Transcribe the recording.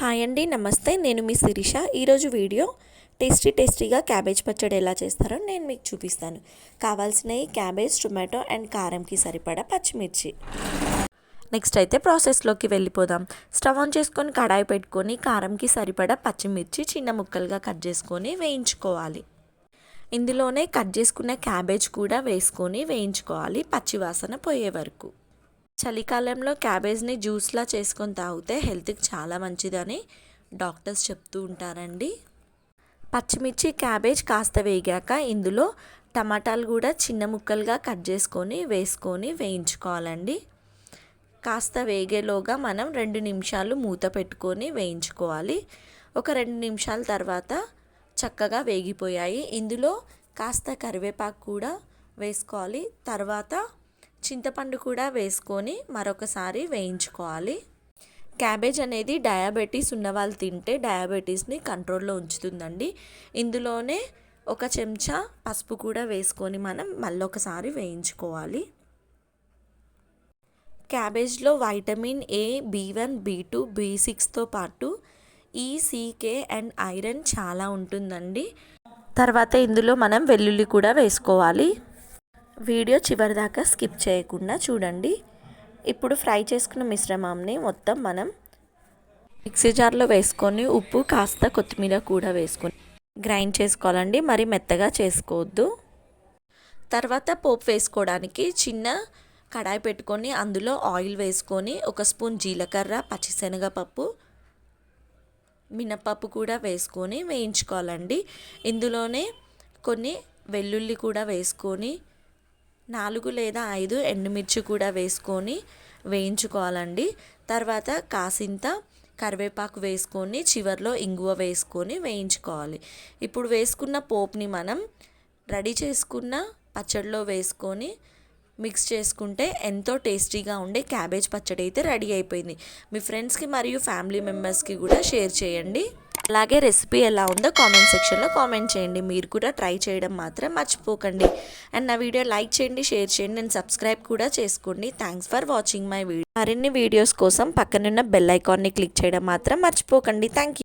Hi అండి నమస్తే. నేను మీ శిరీష. ఈరోజు వీడియో టేస్టీ టేస్టీగా క్యాబేజ్ పచ్చడి ఎలా చేస్తారో నేను మీకు చూపిస్తాను. కావాల్సినవి క్యాబేజ్ టొమాటో అండ్ కారంకి సరిపడా పచ్చిమిర్చి. నెక్స్ట్ అయితే ప్రాసెస్లోకి వెళ్ళిపోదాం. స్టవ్ ఆన్ చేసుకొని కడాయి పెట్టుకొని కారంకి సరిపడా పచ్చిమిర్చి చిన్న ముక్కలుగా కట్ చేసుకొని వేయించుకోవాలి. ఇందులోనే కట్ చేసుకున్న క్యాబేజ్ కూడా వేసుకొని వేయించుకోవాలి పచ్చివాసన పోయే వరకు. చలికాలంలో క్యాబేజ్ని జ్యూస్లా చేసుకొని తాగితే హెల్త్కి చాలా మంచిదని డాక్టర్స్ చెప్తూ ఉంటారండి. పచ్చిమిర్చి క్యాబేజ్ కాస్త వేగాక ఇందులో టమాటాలు కూడా చిన్న ముక్కలుగా కట్ చేసుకొని వేసుకొని వేయించుకోవాలండి. కాస్త వేగేలోగా మనం రెండు నిమిషాలు మూత పెట్టుకొని వేయించుకోవాలి. ఒక రెండు నిమిషాల తర్వాత చక్కగా వేగిపోయాయి. ఇందులో కాస్త కరివేపాకు కూడా వేసుకోవాలి. తర్వాత చింతపండు కూడా వేసుకొని మరొకసారి వేయించుకోవాలి. క్యాబేజ్ అనేది డయాబెటీస్ ఉన్నవాళ్ళు తింటే డయాబెటీస్ని కంట్రోల్లో ఉంచుతుందండి. ఇందులోనే ఒక చెంచా పసుపు కూడా వేసుకొని మనం మళ్ళొకసారి వేయించుకోవాలి. క్యాబేజ్లో vitamin A B one B two B సిక్స్తో పాటు ఈసీకే అండ్ ఐరన్ చాలా ఉంటుందండి. తర్వాత ఇందులో మనం వెల్లుల్లి కూడా వేసుకోవాలి. వీడియో చివరిదాకా స్కిప్ చేయకుండా చూడండి. ఇప్పుడు ఫ్రై చేసుకున్న మిశ్రమాన్ని మొత్తం మనం మిక్సీ జార్లో వేసుకొని ఉప్పు కాస్త కొత్తిమీర కూడా వేసుకొని గ్రైండ్ చేసుకోవాలండి. మరి మెత్తగా చేసుకోవద్దు. తర్వాత పోపు వేసుకోవడానికి చిన్న కడాయి పెట్టుకొని అందులో ఆయిల్ వేసుకొని ఒక స్పూన్ జీలకర్ర పచ్చిశనగపప్పు మినపప్పు కూడా వేసుకొని వేయించుకోవాలండి. ఇందులోనే కొన్ని వెల్లుల్లి కూడా వేసుకొని నాలుగు లేదా ఐదు ఎండుమిర్చి కూడా వేసుకొని వేయించుకోవాలండి. తర్వాత కాసింత కరివేపాకు వేసుకొని చివరిలో ఇంగువ వేసుకొని వేయించుకోవాలి. ఇప్పుడు వేసుకున్న పోపుని మనం రెడీ చేసుకున్న పచ్చడిలో వేసుకొని మిక్స్ చేసుకుంటే ఎంతో టేస్టీగా ఉండే క్యాబేజ్ పచ్చడి అయితే రెడీ అయిపోయింది. మీ ఫ్రెండ్స్కి మరియు ఫ్యామిలీ మెంబర్స్కి కూడా షేర్ చేయండి. అలాగే రెసిపీ ఎలా ఉందో కామెంట్ సెక్షన్లో కామెంట్ చేయండి. మీరు కూడా ట్రై చేయడం మాత్రం మర్చిపోకండి. అండ్ నా వీడియో లైక్ చేయండి షేర్ చేయండి అండ్ సబ్స్క్రైబ్ కూడా చేసుకోండి. Thanks for watching my video మరిన్ని వీడియోస్ కోసం పక్కనున్న బెల్ ఐకాన్ని క్లిక్ చేయడం మాత్రం మర్చిపోకండి. Thank you